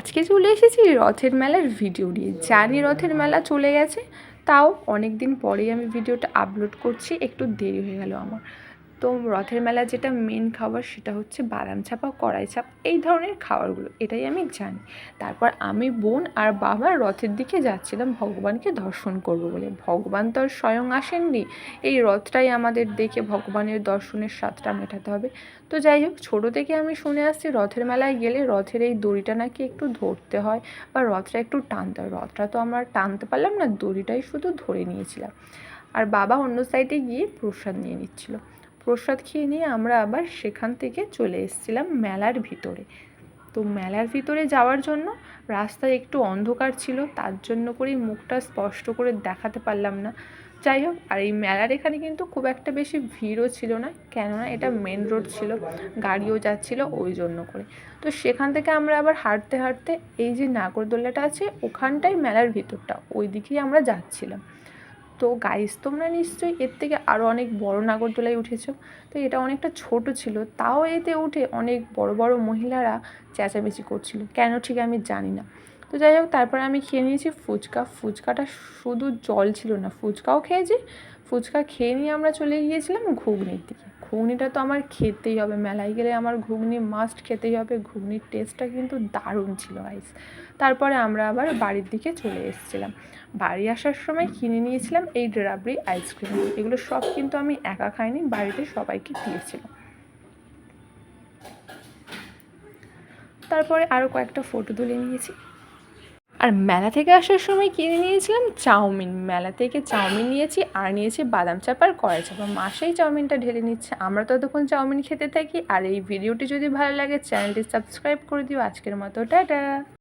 আজকে চলে এসেছি রথের মেলার ভিডিও নিয়ে। জানি রথের মেলা চলে গেছে, তাও অনেক দিন পরেই আমি ভিডিওটা আপলোড করছি, একটু দেরি হয়ে গেল আমার। তো রথের মেলা যেটা মেন খাবার সেটা হচ্ছে বাদাম চাপা কড়াই চাপ এই ধরনের খাবারগুলো, এটাই আমি জানি। তারপর আমি বোন আর বাবা রথের দিকে যাচ্ছিলাম ভগবানকে দর্শন করব বলে। ভগবান তো আর স্বয়ং আসেননি। এই রথটাই আমাদের দেখে ভগবানের দর্শনের স্বাদটা মেটাতে হবে। তো যাই হোক, ছোটো থেকে আমি শুনে আসছি রথের মেলায় গেলে রথের এই দড়িটা নাকি একটু ধরতে হয় বা রথটা একটু টানতে হয়। রথটা তো আমরা টানতে পারলাম না, দড়িটাই শুধু ধরে নিয়েছিলাম। আর বাবা অন্য সাইডে গিয়ে প্রসাদ নিয়ে নিচ্ছিল। প্রসাদ খেয়ে নিয়ে আমরা আবার সেখান থেকে চলে এসেছিলাম মেলার ভিতরে। তো মেলার ভিতরে যাওয়ার জন্য রাস্তায় একটু অন্ধকার ছিল, তার জন্য করেই মুখটা স্পষ্ট করে দেখাতে পারলাম না। যাই হোক, আর এই মেলার এখানে কিন্তু খুব একটা বেশি ভিড়ও ছিল না, কেননা এটা মেন রোড ছিল, গাড়িও যাচ্ছিল ওই জন্য করে। তো সেখান থেকে আমরা আবার হাঁটতে হাঁটতে এই যে নাগরদোল্লাটা আছে, ওখানটাই মেলার ভিতরটা, ওই দিকেই আমরা যাচ্ছিলাম। তো গাইস তোমরা নিশ্চয়ই এর থেকে আরও অনেক বড় নাগরদোলায় উঠেছো। তো এটা অনেকটা ছোট ছিল, তাও এতে উঠে অনেক বড় বড় মহিলারা চেঁচামেচি করছিল। কেন ঠিক আমি জানি না। তো যাই হোক, তারপরে আমি খেয়ে নিয়েছি ফুচকা। ফুচকাটা শুধু জল ছিল না, ফুচকাও খেয়েছি। ফুচকা খেয়ে নিয়ে আমরা চলে গিয়েছিলাম ঘুগনির দিকে। ঘুগনিটা তো আমার খেতেই হবে। মেলায় গেলে আমার ঘুগনি মাস্ট খেতেই হবে। ঘুগনির টেস্টটা কিন্তু দারুণ ছিল গাইস তারপরে আমরা আবার বাড়ির দিকে চলে এসেছিলাম। বাড়ি আসার সময় কিনে নিয়েছিলাম এই রাবড়ি আইসক্রিম এগুলো সব কিন্তু আমি একা খাইনি, বাড়িতে সবাইকে দিয়েছিলাম তারপরে আরও কয়েকটা ফটো তুলে নিয়েছি। আর মেলা থেকে আসার সময় কিনে নিয়েছিলাম চাউমিন। মেলা থেকে চাউমিন নিয়েছি আর নিয়েছি বাদাম চাপ আর কড়াই চাপা। মাসেই চাউমিনটা ঢেলে নিচ্ছে। আমরা ততক্ষণ চাউমিন খেতে থাকি। আর এই ভিডিওটি যদি ভালো লাগে, চ্যানেলটি সাবস্ক্রাইব করে দিও। আজকের মতো, টাটা!